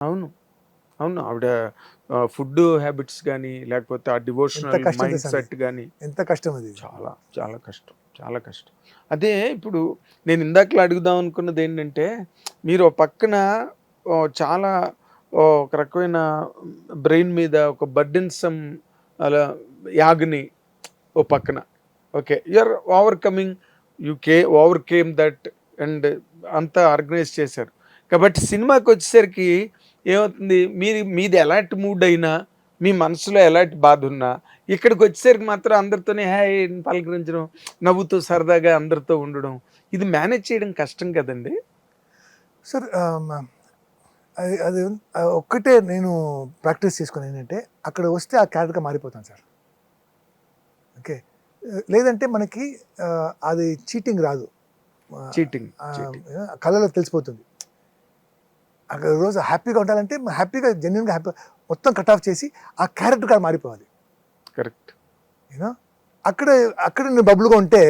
అవును. అవును. ఆవిడ ఫుడ్ హ్యాబిట్స్ కానీ లేకపోతే ఆ డివోషనల్ మైండ్ సెట్ కానీ ఎంత కష్టం అది? చాలా చాలా కష్టం. చాలా కష్టం. అదే ఇప్పుడు నేను ఇందాకలా అడుగుదాం అనుకున్నది ఏంటంటే మీరు పక్కన చాలా ఒక రకమైన బ్రెయిన్ మీద ఒక బర్డెన్సమ్ అలా యాగ్ని ఓ పక్కన. ఓకే. యూఆర్ ఓవర్కమింగ్ యూ కే ఓవర్ కేమ్ దట్ అండ్ అంతా ఆర్గనైజ్ చేశారు. కాబట్టి సినిమాకి వచ్చేసరికి ఏమవుతుంది? మీరు మీది ఎలాంటి మూడ్ అయినా మీ మనసులో ఎలాంటి బాధ ఉన్నా ఇక్కడికి వచ్చేసరికి మాత్రం అందరితోనే హాయ్ పలకరించడం నవ్వుతూ సరదాగా అందరితో ఉండడం ఇది మేనేజ్ చేయడం కష్టం కదండి? సార్ అది అది ఒక్కటే నేను ప్రాక్టీస్ చేసుకుని ఏంటంటే అక్కడ వస్తే ఆ క్యారెక్టర్గా మారిపోతాను సార్. ఓకే? లేదంటే మనకి అది చీటింగ్ రాదు. చీటింగ్ ఆ, కళ్ళలో తెలిసిపోతుంది. అక్కడ రోజు హ్యాపీగా ఉండాలంటే హ్యాపీగా జెన్యున్గా హ్యాపీ మొత్తం కట్ ఆఫ్ చేసి ఆ క్యారెక్టర్గా మారిపోవాలి. కరెక్ట్ యూనో అక్కడ అక్కడ నేను బబుల్గా ఉంటే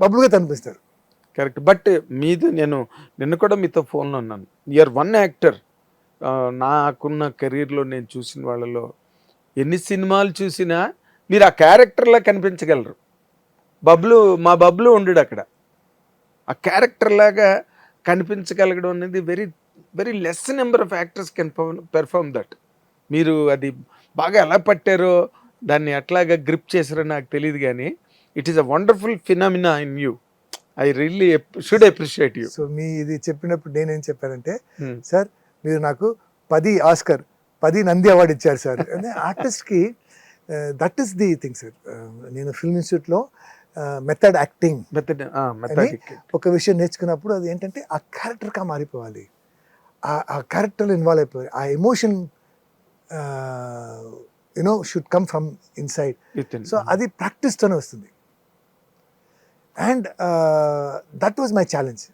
బబుల్గా కనిపిస్తారు. కరెక్ట్ బట్ మీది నేను నిన్న కూడా మీతో ఫోన్లో ఉన్నాను. యూఆర్ వన్ యాక్టర్ నాకున్న కెరీర్లో నేను చూసిన వాళ్ళలో ఎన్ని సినిమాలు చూసినా మీరు ఆ క్యారెక్టర్లా కనిపించగలరు. బబ్లు మా బబ్లు ఉండడు అక్కడ. ఆ క్యారెక్టర్ లాగా కనిపించగలగడం అనేది very very less number of actors can perform that మీరు అది బాగా ఎలా పట్టారో దాన్ని ఎట్లాగా గ్రిప్ చేశారో నాకు తెలియదు కానీ it is a wonderful phenomena in you I really should appreciate you so మీ ఇది చెప్పినప్పుడు నేనేం చెప్పానంటే Hmm. సార్ మీరు నాకు పది ఆస్కర్ పది నంది అవార్డు ఇచ్చారు సార్. ఆర్టిస్ట్కి that is the thing sir నేను ఫిల్మ్ ఇన్స్టిట్యూట్లో మెథడ్ యాక్టింగ్ మెథడ్ ఒక విషయం నేర్చుకున్నప్పుడు అది ఏంటంటే ఆ క్యారెక్టర్గా మారిపోవాలి. ఆ క్యారెక్టర్లో ఇన్వాల్వ్ అయిపోవాలి ఆ emotion you know should come from inside so అది ప్రాక్టీస్తోనే వస్తుంది. And that was my challenge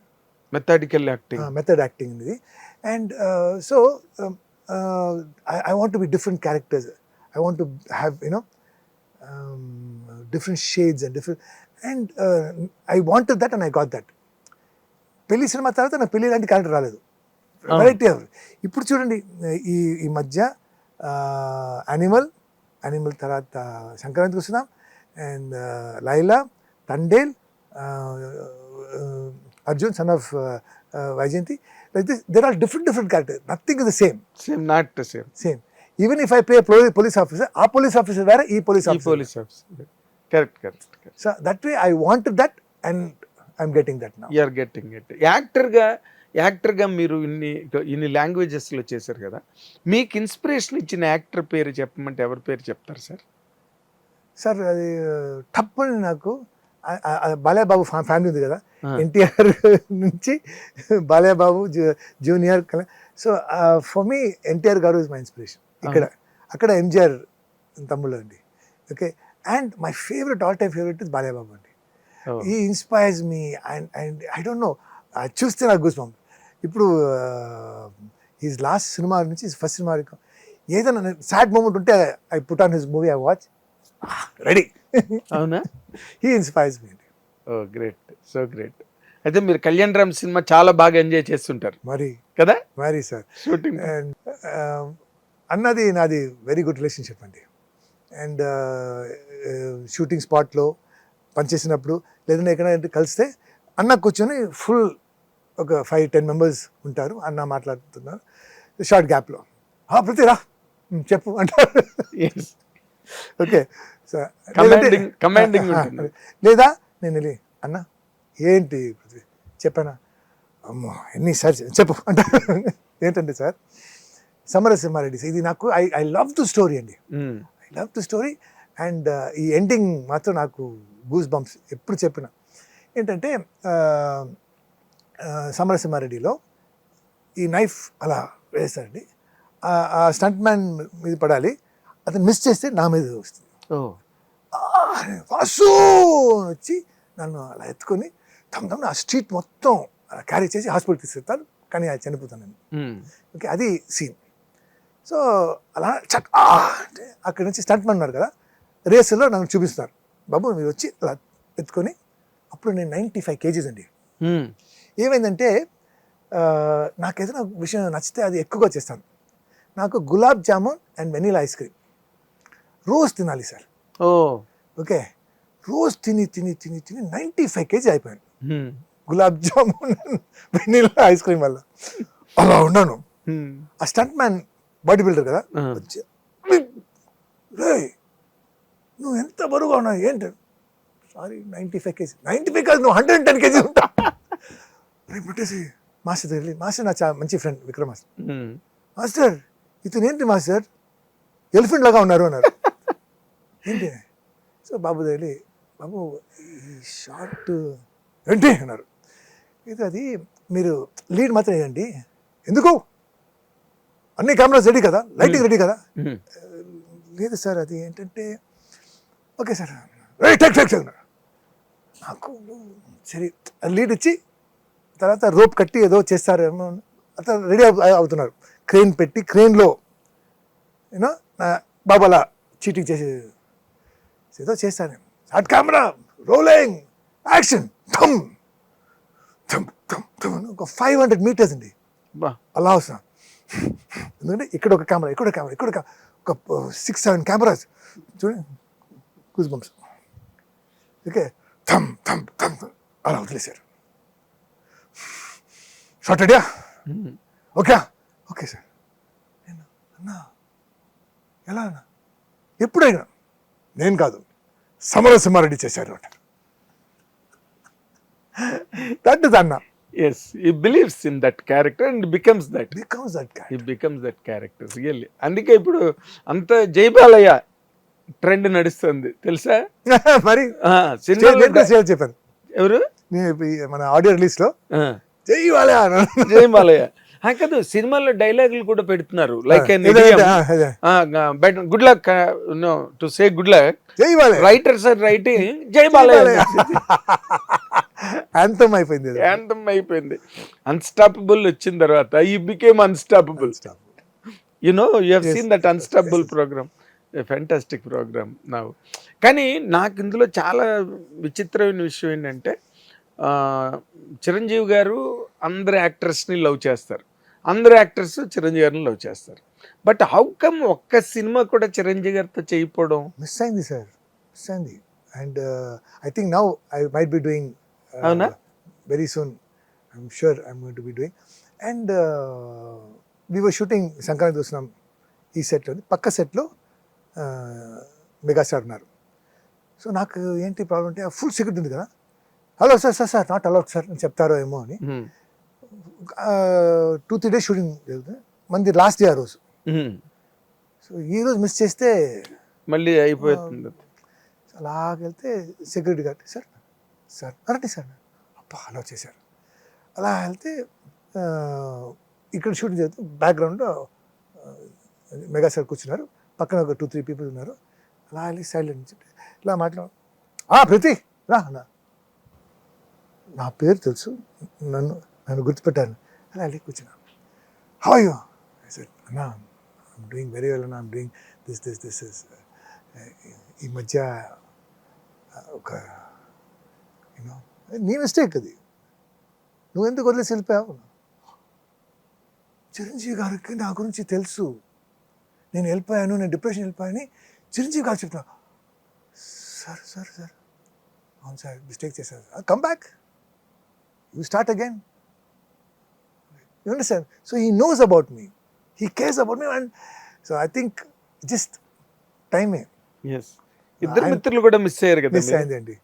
methodical acting method acting అనేది. And so I want be different characters I want have you know different shades and different and I want that and I got that పెళ్ళి సినిమా తర్వాత నాకు పెళ్ళి లాంటి character రాలేదు. Variety ఇప్పుడు చూడండి ఈ ఈ మధ్య యానిమల్ యానిమల్ తర్వాత సంక్రాంతికి వస్తున్నాం. And Laila Thandel Arjun son of Vyjayanthi like this there are different different character nothing is the same same not same same even if I play police officer ఆ police officer వేరే ఈ police officer police officer correct correct so that way I want that and I'm getting that నా you're getting it యాక్టర్గా యాక్టర్గా మీరు ఇన్ని ఇన్ని లాంగ్వేజెస్లో చేశారు కదా మీకు ఇన్స్పిరేషన్ ఇచ్చిన యాక్టర్ పేరు చెప్పమంటే ఎవరి పేరు చెప్తారు సార్? సార్ అది తప్పని నాకు బాలయ్యబాబు ఫ్యామిలీ ఉంది కదా. ఎన్టీఆర్ నుంచి Balayyababu junior so for me NTR గారు ఇస్ మై ఇన్స్పిరేషన్ ఇక్కడ అక్కడ ఎంజిఆర్ తమ్ముళ్ళు అండి. Okay? And my favourite all time favourite is Balayyababu అండి. He inspires me and and I don't know చూస్తే నాకు గూస్ పంప్ ఇప్పుడు ఈజ్ లాస్ట్ సినిమా నుంచి ఫస్ట్ సినిమా వరకు ఏదైనా సాడ్ మూమెంట్ ఉంటే I put on his movie I watch ready అవునా? He inspires me oh great so great అయితే మీరు కళ్యాణ్ రామ్ సినిమా చాలా బాగా ఎంజాయ్ చేస్తుంటారు. మరి. కదా? మరి సార్ షూటింగ్ అండ్ అన్నది నాది వెరీ గుడ్ రిలేషన్షిప్ అండి. అండ్ షూటింగ్ స్పాట్లో పనిచేసినప్పుడు లేదంటే ఎక్కడైనా కలిస్తే అన్న కూర్చొని ఫుల్ ఒక ఫైవ్ టెన్ మెంబర్స్ ఉంటారు. అన్న మాట్లాడుతున్నారు. షార్ట్ గ్యాప్లో "ఉమ్, చెప్పు అంటారు. ఓకే లేదా నేను వెళ్ళి అన్న ఏంటి పృథ్వీ చెప్పానా? అమ్మో ఎన్నిసార్లు చె- చెప్పు అంటే ఏంటంటే సార్ సమరసింహారెడ్డి ఇది నాకు I I love to story అండి. I love to story and ఈ ఎండింగ్ మాత్రం నాకు గూస్ బంప్స్ ఎప్పుడు చెప్పిన. ఏంటంటే సమరసింహారెడ్డిలో ఈ నైఫ్ అలా వేస్తాడండి ఆ- స్టంట్ మ్యాన్ మీద పడాలి. అతను మిస్ చేస్తే నా మీద వస్తుంది. వాసు వచ్చి నన్ను అలా ఎత్తుకొని తమ తమ ఆ స్ట్రీట్ మొత్తం క్యారీ చేసి హాస్పిటల్ తీసుకెళ్తాను కానీ అది చనిపోతాను నేను. ఓకే అది సీన్. సో అలా చక్ అంటే అక్కడి నుంచి స్టంట్ ఉన్నారు కదా రేసులో నన్ను చూపిస్తున్నారు బాబు మీరు వచ్చి అలా ఎత్తుకొని అప్పుడు నేను నైంటీ ఫైవ్ కేజీస్ అండి. ఏమైందంటే ఆ, నాకు ఏదైనా విషయం నచ్చితే అది ఎక్కువగా చేస్తాను. నాకు gulab jamun and vanilla ice cream. రోజు తినాలి సార్. ఓ. ఓకే? రోజు తిని తిని తిని తిని నైంటీ ఫైవ్ కేజీ అయిపోయాను. Gulab jamun vanilla ice cream వల్ల. అలా ఉన్నాను. ఆ స్టంట్ మ్యాన్ బాడీ బిల్డర్ కదా రే నువ్వు ఎంత బరువుగా ఉన్నావు? ఏంటి? Sorry ninety five kg. Ninety five కాదు నువ్వు హండ్రెడ్ అండ్ టెన్ కేజీ ఉంటా రేపు పెట్టేసి మాస్టర్ దగ్గర మాస్టర్ నా చా- మంచి ఫ్రెండ్ విక్రమ్ మాస్టర్. మాస్టర్ ఇతను ఏంటి మాస్టర్? ఎలిఫెంట్ లాగా ఉన్నారు అన్నారు. ఏంటి? సో బాబు దగ్గర బాబు ఈ షార్ట్ ఏంటి? అన్నారు. ఇది అది మీరు లీడ్ మాత్రం వేయండి ఎందుకు? అన్ని కెమెరాస్ రెడీ కదా? లైటింగ్ రెడీ కదా. లేదు సార్ అది ఏంటంటే ఓకే సార్ టెక్ టెక్ నాకు సరే లీడ్ ఇచ్చి తర్వాత రోప్ కట్టి ఏదో చేస్తారేమో అట్లా రెడీ అవుతున్నారు. క్రెయిన్ పెట్టి క్రెయిన్లో యూనో బాబు అలా చీటింగ్ చేసి ఏదో చేస్తాను. షార్ట్ కెమెరా రోలింగ్ యాక్షన్ థమ్ థమ్ థమ్ థమ్ ఒక ఫైవ్ హండ్రెడ్ మీటర్స్ అండి. అలా వస్తున్నా. ఎందుకంటే ఇక్కడ ఒక కెమెరా ఇక్కడ కెమెరా ఇక్కడ ఒక- సిక్స్ సెవెన్ కెమెరాస్. చూడండి కూస్ బంప్స్. ఓకే. థమ్ థమ్ థమ్ థమ్ అలా వదిలేశారు. షార్ట్ అడియా హ్మ్. ఓకే ఓకే సార్ నేను అన్నా? ఎలా అన్నా? ఎప్పుడైనా? నేను కాదు. సమరసింహారెడ్డి చేశారు అంటారు దట్ ఇస్ అన్న. Yes he believes in that character and becomes that becomes that he becomes that character really అందుకే ఇప్పుడు అంత జైబాలయ్య ట్రెండ్ నడుస్తుంది. తెలుసా? మరి చెప్పాను. ఎవరు? మన ఆడియో రిలీజ్లో జై ఆ, కాదు సినిమాలో డైలాగులు కూడా పెడుతున్నారు. Like. Good luck no to say good luck జై రైటర్స్ ఆర్ రైటింగ్ జై బాలయ్య అంతం అయిపోయింది అది. యాంతం అయిపోయింది. అన్స్టాపబుల్ వచ్చిన తర్వాత he became unstoppable you know you have seen that unstoppable programme fantastic programme నా కానీ నాకు ఇందులో చాలా విచిత్రమైన విషయం ఏంటంటే చిరంజీవి గారు అందరు యాక్టర్స్ని లవ్ చేస్తారు. అందరు యాక్టర్స్ చిరంజీవి గారిని లవ్ చేస్తారు. బట్ హౌ కమ్ ఒక్క సినిమా కూడా చిరంజీవి గారితో చేయకపోవడం? మిస్ అయింది సార్. మిస్ అయింది. And I think now I might be doing అవునా? Very soon I'm sure I'm going to be doing and we were shooting Sankranti చూసినాం ఈ సెట్లో పక్క సెట్లో మెగాస్టార్ ఉన్నారు. సో నాకు ఏంటి ప్రాబ్లం అంటే ఫుల్ సెక్యూరిటీ ఉంది కదా. Hello sir sir sir not allowed sir అని చెప్తారో ఏమో అని. Hmm. Two three days shooting జరుగుతుంది. మంది లాస్ట్ డే ఆ రోజు. సో ఈ రోజు మిస్ చేస్తే మళ్ళీ అయిపోతుంది. అలాగెళ్తే సెక్యూరిటీ గార్డ్ సార్ సార్ అరండి సార్. అప్ప అలా చేశారు అలా వెళ్తే ఇక్కడ షూటింగ్ చేస్తే బ్యాక్గ్రౌండ్ మెగా సార్ కూర్చున్నారు. పక్కన ఒక టూ త్రీ పీపుల్ ఉన్నారు. అలా వెళ్ళి సైలెంట్ ఇలా మాట్లాడు. ప్రతి రా అన్న. నా పేరు తెలుసు. నన్ను నన్ను గుర్తుపెట్టాను అలా వెళ్ళి కూర్చున్నాను. హౌ యూ అన్నా ఐమ్ డూయింగ్ వెరీ వెల్ అన్నా I'm doing this this this is ఈ మధ్య ఒక యూనో నీ మిస్టేక్ అది. నువ్వు ఎందుకు వదిలేసి వెళ్ళిపోయావు? చిరంజీవి గారికి నా గురించి తెలుసు. నేను వెళ్ళిపోయాను నేను డిప్రెషన్ వెళ్ళిపోయాను చిరంజీవి గారు చెప్తున్నా సార్ సార్ సార్ అవును సార్ మిస్టేక్ చేశారు. Come back you start again you understand so he knows about me he cares about me and so I think just టైమే ఎస్ ఇద్దరు ఆయన- మిత్రులు కూడా మిస్ అయ్యారు కదా మిస్. అయిందండి.